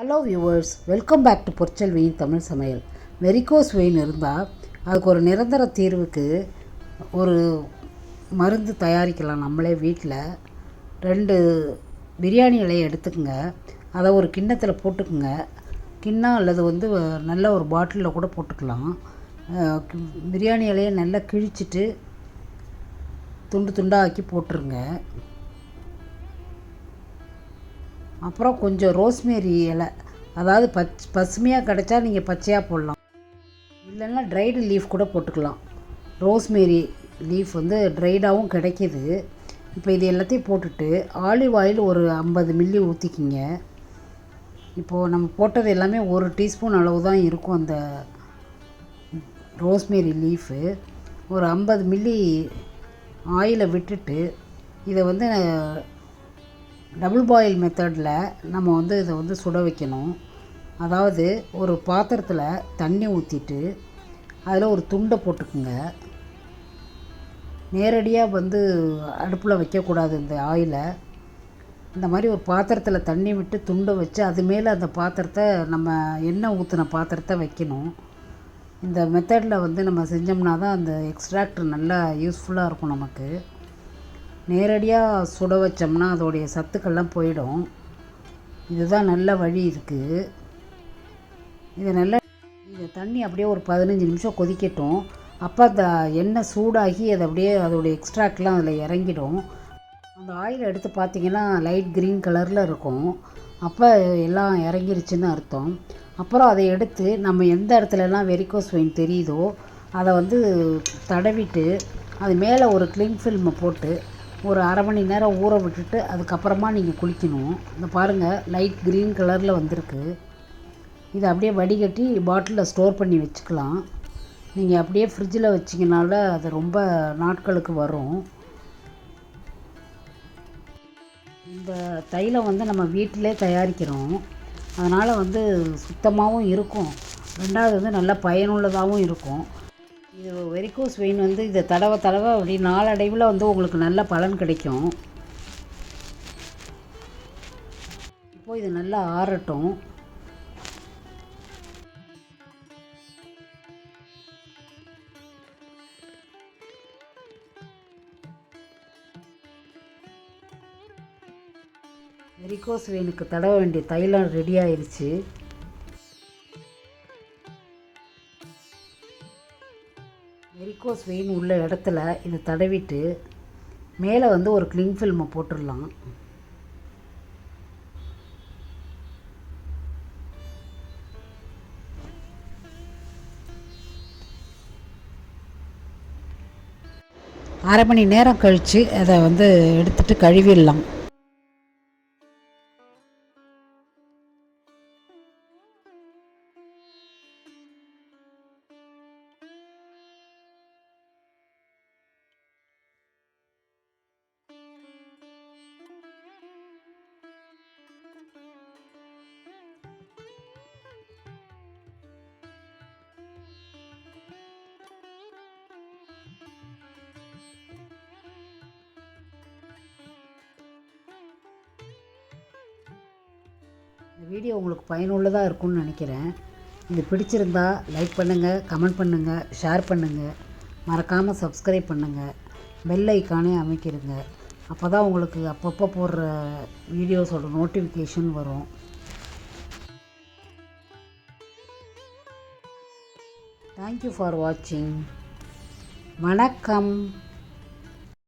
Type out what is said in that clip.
Hello viewers welcome back to பொற்செல்வியின் Tamil சமையல் varicose vein இருந்தால் அதுக்கு ஒரு நிரந்தர தீர்வுக்கு ஒரு மருந்து தயாரிக்கலாம் நம்மளே வீட்டில் ரெண்டு பிரியாணி இலையை எடுத்துக்கோங்க. அதை ஒரு கிண்ணத்தில் போட்டுக்குங்க. கிண்ணம் அல்லது வந்து நல்ல ஒரு பாட்டிலில் கூட போட்டுக்கலாம். பிரியாணி இலையை நல்லா கிழிச்சிட்டு துண்டு துண்டாக ஆக்கி போட்டுருங்க. அப்புறம் கொஞ்சம் ரோஸ்மேரி இலை. அதாவது பச் பசுமையாக கிடச்சா நீங்கள் பச்சையாக போடலாம். இல்லைன்னா ட்ரைடு லீஃப் கூட போட்டுக்கலாம். ரோஸ்மேரி லீஃப் வந்து ட்ரைடாகவும் கிடைக்கிது. இப்போ இது எல்லாத்தையும் போட்டுட்டு ஆலிவ் ஆயில் ஒரு ஐம்பது மில்லி ஊற்றிக்கிங்க இப்போது நம்ம போட்டது எல்லாமே ஒரு டீஸ்பூன் அளவு தான் இருக்கும் அந்த ரோஸ்மேரி லீஃபு ஒரு ஐம்பது மில்லி ஆயிலை விட்டுட்டு இதை வந்து டபுள் பாயில் மெத்தடில் நம்ம வந்து இதை வந்து சுட வைக்கணும். அதாவது ஒரு பாத்திரத்தில் தண்ணி ஊற்றிட்டு அதில் ஒரு துண்டை போட்டுக்குங்க. நேரடியாக வந்து அடுப்பில் வைக்கக்கூடாது இந்த ஆயிலை இந்த மாதிரி ஒரு பாத்திரத்தில் தண்ணி விட்டு துண்டை வச்சு அது மேலே அந்த பாத்திரத்தை நம்ம எண்ணெய் ஊற்றின பாத்திரத்தை வைக்கணும். இந்த மெத்தடில் வந்து நம்ம செஞ்சோம்னா தான் அந்த எக்ஸ்ட்ராக்டர் நல்லா யூஸ்ஃபுல்லாக இருக்கும் நமக்கு. நேரடியாக சுட வச்சோம்னா அதோடைய சத்துக்கள்லாம் போயிடும். இதுதான் நல்ல வழி இருக்குது இது நல்லா இந்த தண்ணி அப்படியே ஒரு பதினஞ்சு நிமிஷம் கொதிக்கட்டும். அப்போ அந்த எண்ணெய் சூடாகி அது அப்படியே அதோடைய எக்ஸ்ட்ராக்ட்லாம் அதில் இறங்கிடும். அந்த ஆயில் எடுத்து பார்த்திங்கன்னா லைட் க்ரீன் கலரில் இருக்கும். அப்போ எல்லாம் இறங்கிருச்சுன்னு அர்த்தம். அப்புறம் அதை எடுத்து நம்ம எந்த இடத்துலலாம் வெரிகோஸ் வெயின் தெரியுதோ அதை வந்து தடவிட்டு அது மேலே ஒரு க்ளிங் ஃபில்மை போட்டு ஒரு அரை மணி நேரம் ஊற விட்டுட்டு அதுக்கப்புறமா நீங்கள் குளிக்கணும். இந்த பாருங்கள் லைட் க்ரீன் கலரில் வந்திருக்கு. இதை அப்படியே வடிகட்டி பாட்டிலில் ஸ்டோர் பண்ணி வச்சுக்கலாம். நீங்கள் அப்படியே ஃப்ரிட்ஜில் வச்சிங்கனால அது ரொம்ப நாட்களுக்கு வரும். இந்த தைலம் வந்து நம்ம வீட்டிலே தயாரிக்கிறோம். அதனால் வந்து சுத்தமாகவும் இருக்கும். ரெண்டாவது வந்து நல்ல பயனுள்ளதாகவும் இருக்கும். இது வெரிகோஸ் வெயின் வந்து இதை தடவை தடவை அப்படி நாளடைவில் வந்து உங்களுக்கு நல்ல பலன் கிடைக்கும். இப்போது இது நல்லா ஆறட்டும். வெரிகோஸ் வெயினுக்கு தடவ வேண்டிய தைலம் ரெடி ஆயிடுச்சு வெரிகோஸ் வெயின் உள்ள இடத்துல இதை தடவிட்டு மேலே வந்து ஒரு க்ளிங் ஃபில்மை போட்டுடலாம். அரை மணி நேரம் கழித்து அதை வந்து எடுத்துட்டு கழுவிடலாம். இந்த வீடியோ உங்களுக்கு பயனுள்ளதாக இருக்கும்னு நினைக்கிறேன். இது பிடிச்சிருந்தா லைக் பண்ணுங்கள் கமெண்ட் பண்ணுங்கள் ஷேர் பண்ணுங்கள் மறக்காமல் சப்ஸ்கிரைப் பண்ணுங்கள் பெல் ஐக்கானே அமைக்கிடுங்க அப்போ தான் உங்களுக்கு அப்பப்போ போடுற வீடியோஸோட நோட்டிஃபிகேஷன் வரும். தேங்க்யூ ஃபார் வாட்சிங் வணக்கம்.